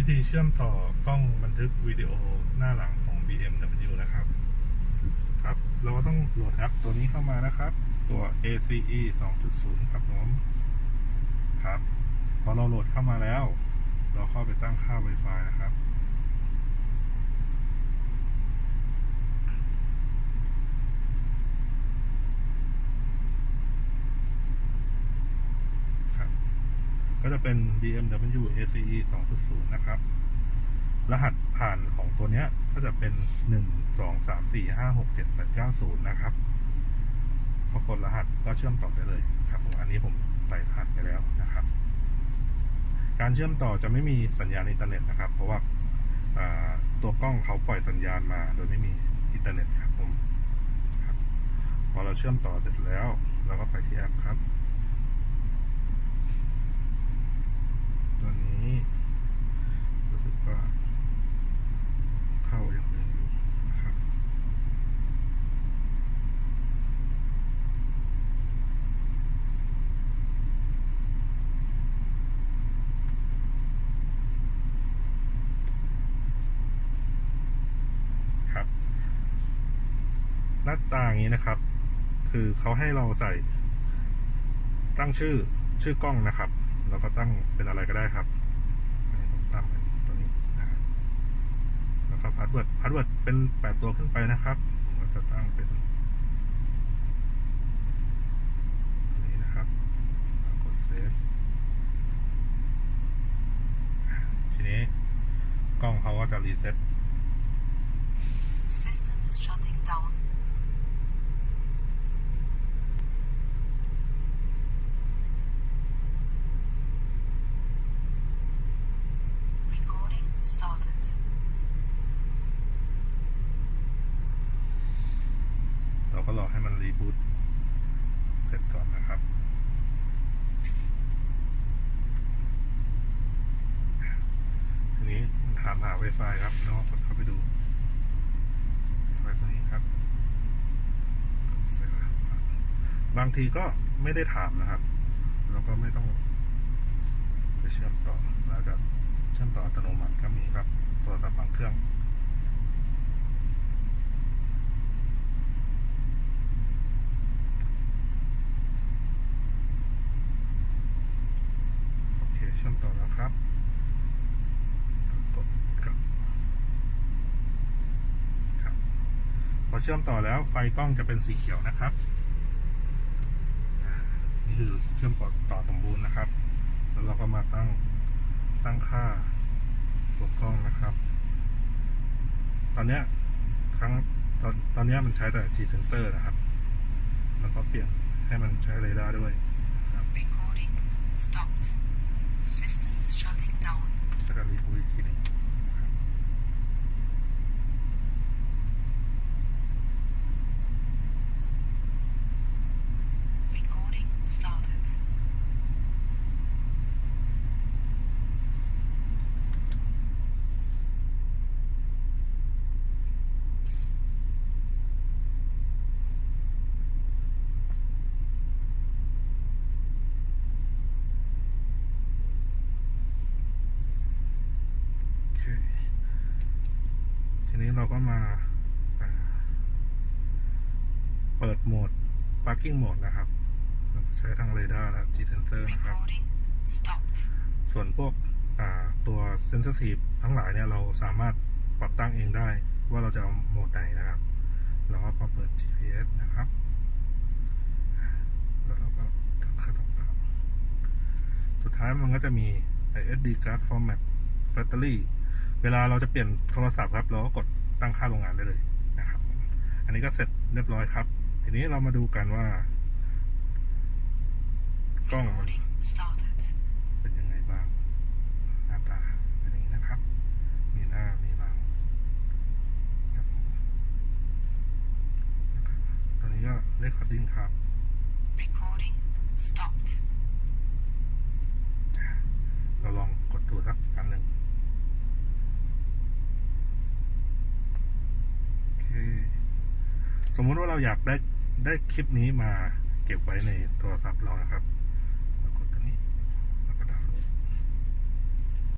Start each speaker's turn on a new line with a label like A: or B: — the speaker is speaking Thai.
A: วิธีเชื่อมต่อกล้องบันทึกวิดีโอหน้าหลังของ BMW นะครับ ครับ เราก็ต้องโหลดแอปตัวนี้เข้ามานะครับ ตัว ACE 2.0 ครับผมครับ พอเราโหลดเข้ามาแล้ว เราเข้าไปตั้งค่า Wi-Fi นะครับ ครับ ก็จะเป็น BMW ACE 2.0 นะครับ รหัสผ่านของตัวเนี้ยก็จะเป็น 1 2 3 4 5 6 7 8 9 0 นะครับ พอกดรหัสก็เชื่อมต่อได้เลยครับผมอันนี้ผมใส่รหัสไปแล้วนะครับ การเชื่อมต่อจะไม่มีสัญญาณอินเทอร์เน็ตนะครับ เพราะว่าตัวกล้องเขาปล่อยสัญญาณมาโดยไม่มีอินเทอร์เน็ตครับผมบพอเราเชื่อมต่อเสร็จแล้ว เราก็ไปที่แอปครับ ตัวนี้รู้สึกว่าเข้าอย่างเดิมอยู่นะครับ ครับ ห น้าต่างนี้นะครับ คือเขาให้เราใส่ ตั้งชื่อชื่อกล้องนะครับแล้วก็ตั้งเป็นอะไรก็ได้ครับตั้งเป็นตัวนี้นะครับแล้วก็พาสเวิร์ดพาสเวิร์ดเป็นแปดตัวขึ้นไปนะครับผมก็จะตั้งเป็นนี้นะครับกดเซฟทีนี้กล้องเขาก็จะรีเซ็ต
B: System is shutting down. Recording started.
A: เรา ก็รอให้มันรีบูตเสร็จก่อนนะครับทีนี้มันถามหา Wi-Fi ครับน้องกดเข้าไปดู Wi-Fi ตัวนี้ครับเสร็จแล้วบางทีก็ไม่ได้ถามนะครับเราก็ไม่ต้องไปเชื่อมต่อเราจะเชื่อมต่ออัตโนมัติก็มีครับโทรศัพท์บางเครื่อง โอ เชื่อมต่อแล้วครับกดกลับครับ พอเชื่อมต่อแล้วไฟกล้องจะเป็นสีเขียวนะครับนี่คือเชื่อมต่อต่อสมบูรณ์นะครับ แล้วเราก็มาตั้งตั้งค่าตัวกล้องนะครับ ตอนเนี้ยครั้งตอนตอนนี้มันใช้แต่ G sensor นะครับ แล้วก็เปลี่ยนให้มันใช้เรดาร์ด้วย
B: Recording stopped. System is shutting down.
A: เราก็มาอ่าเปิดโหมด parking mode นะครับเราก็ใช้ทั้งเรดาร์และ G sensor นะครับ
B: Recording stopped.
A: ส่วนพวกอ่าตัว sensitive ทั้งหลายเนี่ยเราสามารถปรับตั้งเองได้ว่าเราจะเอาโหมดไหนนะครับเราก็มาเปิด GPS นะครับ แล้วเราก็ตั้งค่าต่างๆสุดท้ายมันก็จะมี SD card format factory เวลาเราจะเปลี่ยนโทรศัพท์ครับ เราก็กด ตั้งค่าโรงงานได้เลยนะครับ อันนี้ก็เสร็จเรียบร้อยครับ ทีนี้เรามาดูกันว่ากล้องมันเป็นยังไงบ้างหน้าตาเป็นอย่างนี้นะครับ มีหน้ามีหลังตอนนี้ก็เลคคอร์ดิ้งครับ
B: Recording stopped.
A: เราลองกดดูสักครั้งหนึ่งโอเค สมมุติว่าเราอยากได้ได้คลิปนี้มาเก็บไว้ในโทรศัพท์เรานะครับ